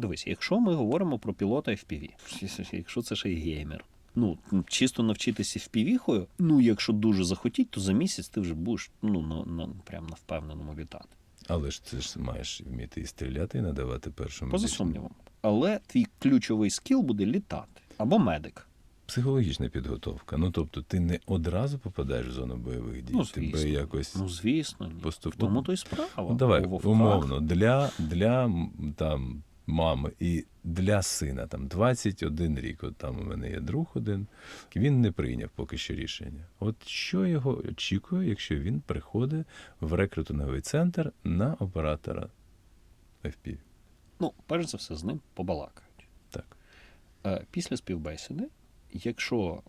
Дивись, якщо ми говоримо про пілота FPV, якщо це ще й геймер. Ну, чисто навчитися FPV-хою, ну, якщо дуже захотіть, то за місяць ти вже будеш ну, на, на, прям на впевненому літати. Але ж ти ж маєш вміти і стріляти, і надавати першу Поза сумнівом. Але твій ключовий скіл буде літати. Або медик. Психологічна підготовка. Ну тобто ти не одразу попадаєш в зону бойових дій. Ну, Тебе якось. Ну, звісно, Поступово. тому то й справа. Ну, давай, умовно, для, для там, мами і для сина там 21 рік. От там у мене є друг один. Він не прийняв поки що рішення. От що його очікує, якщо він приходить в рекрутинговий центр на оператора FPV? Ну, перш за все, з ним побалакають. Так. Е, Після співбесіди, якщо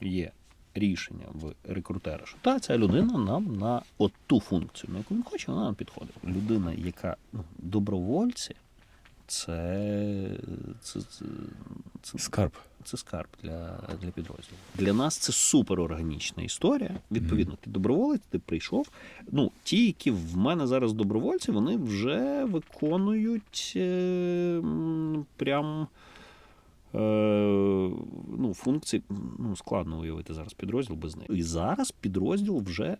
є рішення в рекрутера, що та ця людина нам на от ту функцію, на яку він хоче, вона нам підходить. Людина, яка ну, добровольці, це, це, це, це, Скарб. це скарб для, для підрозділу. Для нас це суперорганічна історія. Відповідно, ти доброволець, ти прийшов. Ну, ті, які в мене зараз добровольці, вони вже виконують е, прям. Е, ну, функції, ну, складно уявити зараз підрозділ без них. І зараз підрозділ вже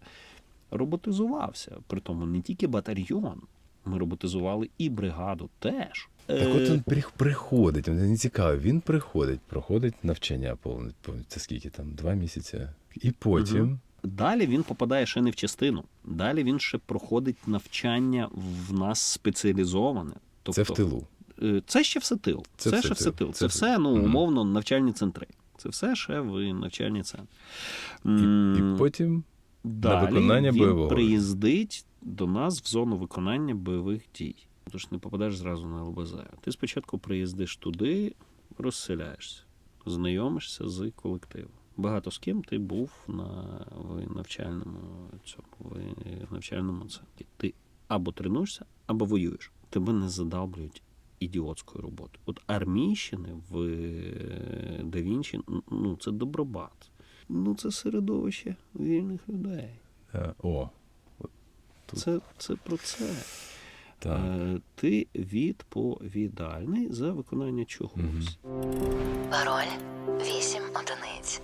роботизувався. Притому не тільки батальйон. Ми роботизували і бригаду теж. Так от Е, він при- приходить, мені цікаво, він приходить, проходить навчання повне, це скільки там, два місяці. І потім. Мгм. Далі він попадає ще не в частину. Далі він ще проходить навчання в нас спеціалізоване. Тобто, Це в тилу. Е, Це ще все тил. Це Це, все ще все тил. Це Це, все. ну, умовно, навчальні центри. Це все ще в навчальні центри. І, і потім Далі виконання він бойового. приїздить до нас в зону виконання бойових дій. Тож не попадеш зразу на ЛБЗ. Ти спочатку приїздиш туди, розселяєшся, знайомишся з колективом. Багато з ким ти був на в навчальному цьому в навчальному центрі. Ти або тренуєшся, або воюєш. Тебе не задавлюють ідіотською роботою. От армійщини в е, Да Вінчі, ну це добробат. Ну, це середовище вільних людей. е, о, Тут. Це, це про це. так. Е, ти відповідальний за виконання чогось. Пароль 8 одиниць.